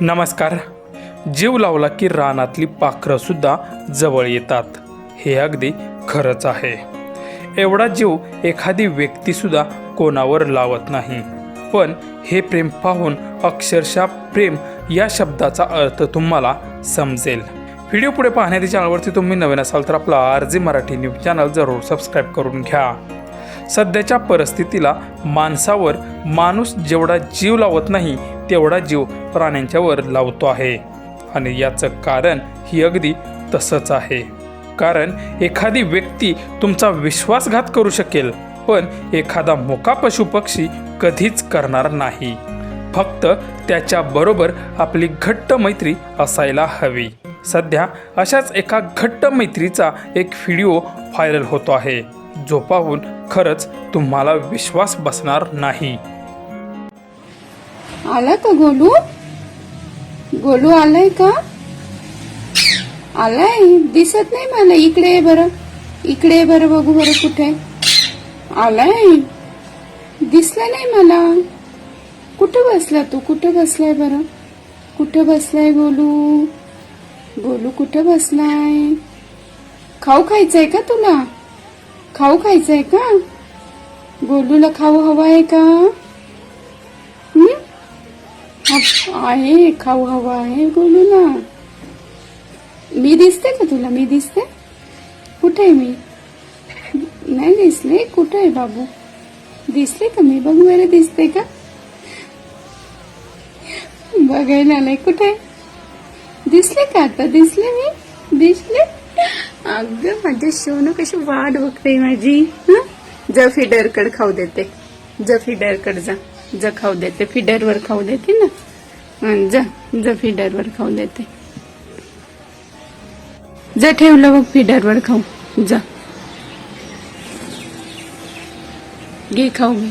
नमस्कार. जीव लावला की रानातली पाखरंसुद्धा जवळ येतात. हे अगदी खरंच आहे. एवढा जीव एखादी व्यक्तीसुद्धा कोणावर लावत नाही. पण हे प्रेम पाहून अक्षरशः प्रेम या शब्दाचा अर्थ तुम्हाला समजेल. व्हिडिओ पुढे पाहण्याच्या चॅनलवरती तुम्ही नवीन असाल तर आपला R G Marathi news channel जरूर सबस्क्राईब करून घ्या. सध्याच्या परिस्थितीला माणसावर माणूस जेवढा जीव लावत नाही तेवढा जीव प्राण्यांच्यावर लावतो आहे. आणि याचं कारण ही अगदी तसंच आहे. कारण एखादी व्यक्ती तुमचा विश्वासघात करू शकेल पण एखादा मोका पशुपक्षी कधीच करणार नाही. फक्त त्याच्याबरोबर आपली घट्ट मैत्री असायला हवी. सध्या अशाच एका घट्ट मैत्रीचा एक व्हिडिओ व्हायरल होतो आहे. जो पाहून खरंच तुम्हाला विश्वास बसणार नाही. आला का गोलू? गोलू आलाय का? आलाय. दिसत नाही मला. इकडे ये बरं. इकडे ये बरं. बघू बरं कुठे आलाय. दिसला नाही मला. कुठं बसला तू? कुठं बसलाय बरं? कुठं बसलाय गोलू? गोलू कुठं बसलाय? खाऊ खायचंय का तुला? खाऊ खायचंय का? गोलूला खाऊ हवा आहे का? आहे खाऊ हवा आहे बोलू ना. मी दिसते का तुला? मी दिसते? कुठे आहे मी? नाही दिसले. कुठे आहे बाबू? दिसले का मी? बघ बरं दिसते का? बघायला नाही. कुठे? दिसले का आता? दिसले मी? दिसले? अगं माझ्या शिवनं कशी वाट बघते माझी. हं? जफी डरकड खाऊ देते. जफी डरकड जा. जा खाऊ देते. फिडरवर खाऊ देते ना. जा जा फिडरवर खाऊ देते. जा ठेवलं बघ फिडरवर खाऊ. जा. घे खाऊ मी.